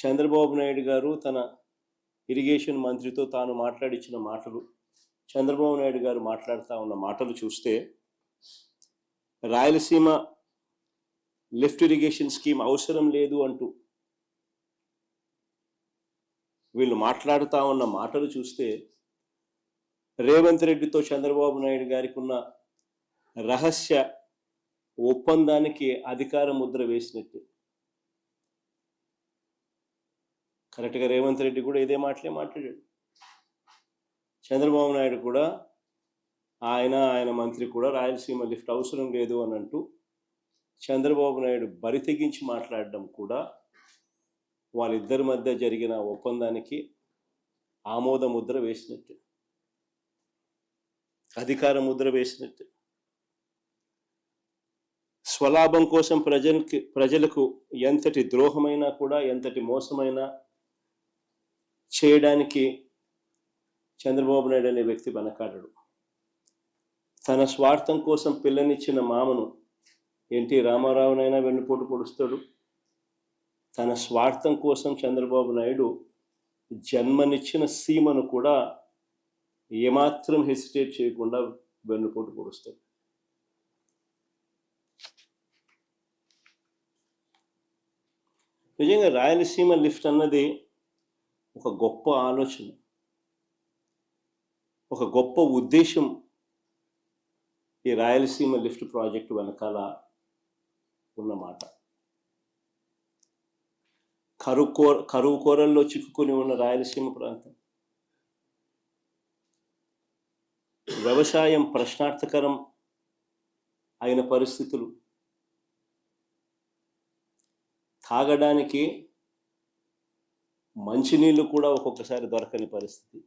చంద్రబాబు నాయుడు గారు తన ఇరిగేషన్ మంత్రితో తాను మాట్లాడిచ్చిన మాటలు చంద్రబాబు నాయుడు గారు మాట్లాడుతూ ఉన్న మాటలు చూస్తే రాయలసీమ లిఫ్ట్ ఇరిగేషన్ స్కీమ్ అవసరం లేదు అంటూ వీళ్ళు మాట్లాడుతూ ఉన్న మాటలు చూస్తే రేవంత్ రెడ్డితో చంద్రబాబు నాయుడు గారికి ఉన్న రహస్య ఒప్పందానికి అధికార ముద్ర వేసినట్టు. కరెక్ట్గా రేవంత్ రెడ్డి కూడా ఇదే మాటలే మాట్లాడాడు. చంద్రబాబు నాయుడు కూడా ఆయన ఆయన మంత్రి కూడా రాయలసీమ లిఫ్ట్ అవసరం లేదు అని అంటూ చంద్రబాబు నాయుడు బరి తెగించి మాట్లాడడం కూడా వాళ్ళిద్దరి మధ్య జరిగిన ఒప్పందానికి ఆమోద ముద్ర వేసినట్టు. అధికార ముద్ర వేసినట్టు. స్వలాభం కోసం ప్రజలకి ప్రజలకు ఎంతటి ద్రోహమైనా కూడా ఎంతటి మోసమైనా చేయడానికి చంద్రబాబు నాయుడు అనే వ్యక్తి వెనకాడడు. తన స్వార్థం కోసం పిల్లనిచ్చిన మామను ఎన్టీ రామారావునైనా వెన్నుపోటు పొడుస్తాడు. తన స్వార్థం కోసం చంద్రబాబు నాయుడు జన్మనిచ్చిన సీమను కూడా ఏమాత్రం హెసిటేట్ చేయకుండా వెన్నుపోటు పొడుస్తాడు. నిజంగా రాయలసీమ లిఫ్ట్ అన్నది ఒక గొప్ప ఆలోచన ఒక గొప్ప ఉద్దేశం ఈ రాయలసీమ లిఫ్ట్ ప్రాజెక్టు వెనకాల ఉన్నమాట కరువు కోర కరువు కోరల్లో చిక్కుకొని ఉన్న రాయలసీమ ప్రాంతం. వ్యవసాయం ప్రశ్నార్థకరం అయిన పరిస్థితులు. తాగడానికి మంచినీళ్ళు కూడా ఒక్కొక్కసారి దొరకని పరిస్థితి.